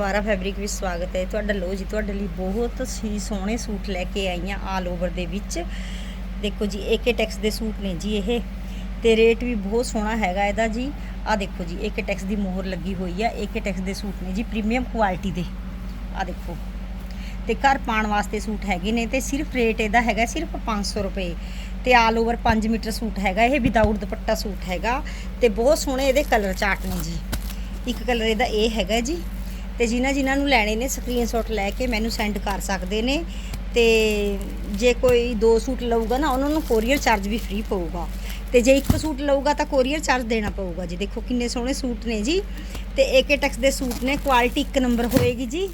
ਦੁਬਾਰਾ ਫੈਬਰਿਕ ਵਿੱਚ ਸਵਾਗਤ ਹੈ। ਤੁਹਾਡਾ ਲੋ ਜੀ, ਤੁਹਾਡੇ ਲਈ ਬਹੁਤ ਹੀ ਸੋਹਣੇ ਸੂਟ ਲੈ ਕੇ ਆਈ ਹਾਂ ਆਲ ਓਵਰ ਦੇ ਵਿੱਚ। ਦੇਖੋ ਜੀ ਏਕੇ ਟੈਕਸ ਦੇ ਸੂਟ ਨੇ ਜੀ ਇਹ। ਤੇ ਰੇਟ ਵੀ ਬਹੁਤ ਸੋਹਣਾ ਹੈਗਾ ਇਹਦਾ ਜੀ। ਆ ਦੇਖੋ ਜੀ ਏਕੇ ਟੈਕਸ ਦੀ ਮੋਹਰ ਲੱਗੀ ਹੋਈ ਆ। ਏਕੇ ਟੈਕਸ ਦੇ ਸੂਟ ਨੇ ਜੀ ਪ੍ਰੀਮੀਅਮ ਕੁਆਲਿਟੀ ਦੇ। ਆ ਦੇਖੋ। ਤੇ ਘਰ ਪਾਉਣ ਵਾਸਤੇ ਸੂਟ ਹੈਗੇ ਨੇ ਤੇ ਸਿਰਫ ਰੇਟ ਇਹਦਾ ਹੈਗਾ ਸਿਰਫ 500 ਰੁਪਏ। ਤੇ ਆਲ ਓਵਰ 5 ਮੀਟਰ ਸੂਟ ਹੈਗਾ, ਇਹ ਵਿਦਆਊਟ ਦੁਪੱਟਾ ਸੂਟ ਹੈਗਾ। ਤੇ ਬਹੁਤ ਸੋਹਣੇ ਇਹਦੇ ਕਲਰ ਚਾਰਟ ਨੇ ਜੀ। ਇੱਕ ਕਲਰ ਇਹਦਾ ਇਹ ਹੈਗਾ ਜੀ। ਤੇ ਜਿਨ੍ਹਾਂ ਜਿਨ੍ਹਾਂ ਨੂੰ ਲੈਣੇ ਨੇ ਸਕਰੀਨਸ਼ਾਟ ਲੈ ਕੇ ਮੈਨੂੰ ਸੈਂਡ ਕਰ ਸਕਦੇ ਨੇ। ਤੇ ਜੇ ਕੋਈ ਦੋ ਸੂਟ ਲਊਗਾ ਨਾ, ਉਹਨਾਂ ਨੂੰ ਕੋਰੀਅਰ ਚਾਰਜ ਵੀ ਫ੍ਰੀ ਪਊਗਾ। ਤੇ ਜੇ ਇੱਕ ਸੂਟ ਲਊਗਾ ਤਾਂ ਕੋਰੀਅਰ ਚਾਰਜ ਦੇਣਾ ਪਊਗਾ ਜੀ। ਦੇਖੋ ਕਿੰਨੇ ਸੋਹਣੇ ਸੂਟ ਨੇ ਜੀ। ਤੇ ਏਕੇ ਟੈਕਸ ਦੇ ਸੂਟ ਨੇ ਕੁਆਲਿਟੀ ਇੱਕ ਨੰਬਰ ਹੋਏਗੀ ਜੀ।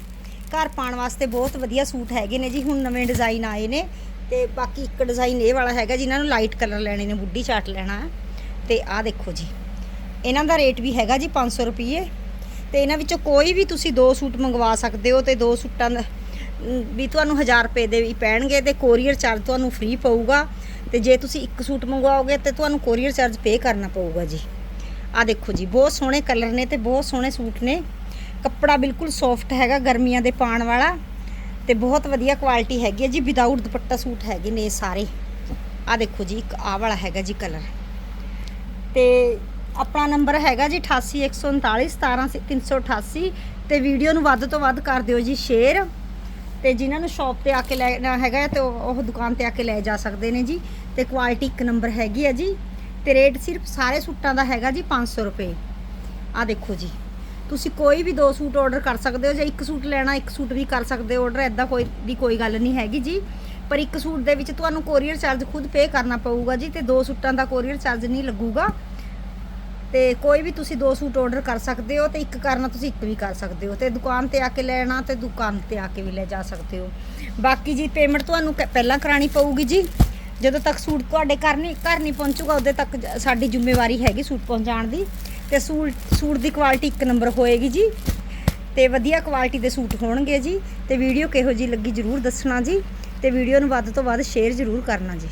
ਘਰ ਪਾਉਣ ਵਾਸਤੇ ਬਹੁਤ ਵਧੀਆ ਸੂਟ ਹੈਗੇ ਨੇ ਜੀ। ਹੁਣ ਨਵੇਂ ਡਿਜ਼ਾਈਨ ਆਏ ਨੇ। ਤੇ ਬਾਕੀ ਇੱਕ ਡਿਜ਼ਾਈਨ ਇਹ ਵਾਲਾ ਹੈਗਾ ਜਿਨ੍ਹਾਂ ਨੂੰ ਲਾਈਟ ਕਲਰ ਲੈਣੇ ਨੇ, ਬੁੱਢੀ ਚਾਟ ਲੈਣਾ ਹੈ। ਤੇ ਆਹ ਦੇਖੋ ਜੀ। ਇਹਨਾਂ ਦਾ ਰੇਟ ਵੀ ਹੈਗਾ ਜੀ 500 ਰੁਪਏ ਤੇ ਇਹਨਾਂ ਵਿੱਚੋਂ ਕੋਈ ਵੀ ਤੁਸੀਂ ਦੋ ਸੂਟ ਮੰਗਵਾ ਸਕਦੇ ਹੋ ਤੇ ਦੋ ਸੂਟਾਂ ਦਾ ਵੀ ਤੁਹਾਨੂੰ 1000 ਰੁਪਏ ਦੇ ਵੀ ਪੈਣਗੇ ਤੇ ਕੋਰੀਅਰ ਚਾਰਜ ਤੁਹਾਨੂੰ ਫ੍ਰੀ ਪਊਗਾ ਤੇ ਜੇ ਤੁਸੀਂ ਇੱਕ ਸੂਟ ਮੰਗਵਾਓਗੇ ਤੇ ਤੁਹਾਨੂੰ ਕੋਰੀਅਰ ਚਾਰਜ ਪੇ ਕਰਨਾ ਪਊਗਾ ਜੀ। ਆ ਦੇਖੋ ਜੀ, ਬਹੁਤ ਸੋਹਣੇ ਕਲਰ ਨੇ ਤੇ ਬਹੁਤ ਸੋਹਣੇ ਸੂਟ ਨੇ। ਕੱਪੜਾ ਬਿਲਕੁਲ ਸੌਫਟ ਹੈਗਾ ਗਰਮੀਆਂ ਦੇ ਪਾਣ ਵਾਲਾ ਤੇ ਬਹੁਤ ਵਧੀਆ ਕੁਆਲਿਟੀ ਹੈਗੀ ਹੈ ਜੀ ਵਿਦਆਊਟ ਦੁਪੱਟਾ ਸੂਟ ਹੈਗੇ ਨੇ ਸਾਰੇ। ਆ ਦੇਖੋ ਜੀ, ਇੱਕ ਆਹ ਵਾਲਾ ਹੈਗਾ ਜੀ ਕਲਰ ਤੇ ਆਪਣਾ ਨੰਬਰ ਹੈਗਾ ਜੀ 8814917388 ਤੇ ਵੀਡੀਓ ਨੂੰ ਵੱਧ ਤੋਂ ਵੱਧ ਕਰ ਦਿਓ ਜੀ ਸ਼ੇਅਰ ਤੇ ਜਿਨ੍ਹਾਂ ਨੂੰ ਸ਼ਾਪ ਤੇ ਆ ਕੇ ਲੈਣਾ ਹੈਗਾ ਤੇ ਉਹ ਦੁਕਾਨ ਤੇ ਆ ਕੇ ਲੈ ਜਾ ਸਕਦੇ ਨੇ ਜੀ ਤੇ ਕੁਆਲਿਟੀ ਇੱਕ ਨੰਬਰ ਹੈਗੀ ਹੈ ਜੀ ਤੇ ਰੇਟ ਸਿਰਫ ਸਾਰੇ ਸੂਟਾਂ ਦਾ ਹੈਗਾ ਜੀ 500 ਰੁਪਏ। ਆ ਦੇਖੋ ਜੀ, ਤੁਸੀਂ ਕੋਈ ਵੀ ਦੋ ਸੂਟ ਆਰਡਰ ਕਰ ਸਕਦੇ ਹੋ ਜਾਂ ਇੱਕ ਸੂਟ ਲੈਣਾ, ਇੱਕ ਸੂਟ ਵੀ ਕਰ ਸਕਦੇ ਹੋ ਆਰਡਰ ਐਦਾਂ ਕੋਈ ਦੀ ਕੋਈ ਗੱਲ ਨਹੀਂ ਹੈਗੀ ਜੀ। ਪਰ ਇੱਕ ਸੂਟ ਦੇ ਵਿੱਚ ਤੁਹਾਨੂੰ ਕੋਰੀਅਰ ਚਾਰਜ ਖੁਦ ਪੇ ਕਰਨਾ ਪਊਗਾ ਜੀ ਤੇ ਦੋ ਸੂਟਾਂ ਦਾ ਕੋਰੀਅਰ ਚਾਰਜ ਨਹੀਂ ਲੱਗੂਗਾ। ਤੇ ਕੋਈ ਵੀ ਤੁਸੀਂ ਦੋ ਸੂਟ ਆਰਡਰ ਕਰ ਸਕਦੇ ਹੋ ਤੇ ਇੱਕ ਕਰਨਾ ਤੁਸੀਂ ਇੱਕ ਵੀ ਕਰ ਸਕਦੇ ਹੋ ਤੇ ਦੁਕਾਨ ਤੇ ਆ ਕੇ ਲੈਣਾ ਤੇ ਦੁਕਾਨ ਤੇ ਆ ਕੇ ਵੀ ਲੈ ਜਾ ਸਕਦੇ ਹੋ। ਬਾਕੀ ਜੀ ਪੇਮੈਂਟ ਤੁਹਾਨੂੰ ਕ- ਪਹਿਲਾਂ ਕਰਾਣੀ ਪਊਗੀ ਜੀ। ਜਦੋਂ ਤੱਕ ਸੂਟ ਤੁਹਾਡੇ ਘਰ ਨਹੀਂ ਘਰ ਨਹੀਂ ਪਹੁੰਚੂਗਾ ਉਦੋਂ ਤੱਕ ਸਾਡੀ ਜ਼ਿੰਮੇਵਾਰੀ ਹੈਗੀ ਸੂਟ ਪਹੁੰਚਾਉਣ ਦੀ। ਤੇ ਸੂਟ ਸੂਟ ਦੀ ਕੁਆਲਿਟੀ ਇੱਕ ਨੰਬਰ ਹੋਏਗੀ ਜੀ। ਤੇ ਵਧੀਆ ਕੁਆਲਿਟੀ ਦੇ ਸੂਟ ਹੋਣਗੇ ਜੀ। ਤੇ ਵੀਡੀਓ ਕਿਹੋ ਜੀ ਲੱਗੀ ਜਰੂਰ ਦੱਸਣਾ ਜੀ। ਤੇ ਵੀਡੀਓ ਨੂੰ ਵੱਧ ਤੋਂ ਵੱਧ ਸ਼ੇਅਰ ਜਰੂਰ ਕਰਨਾ ਜੀ।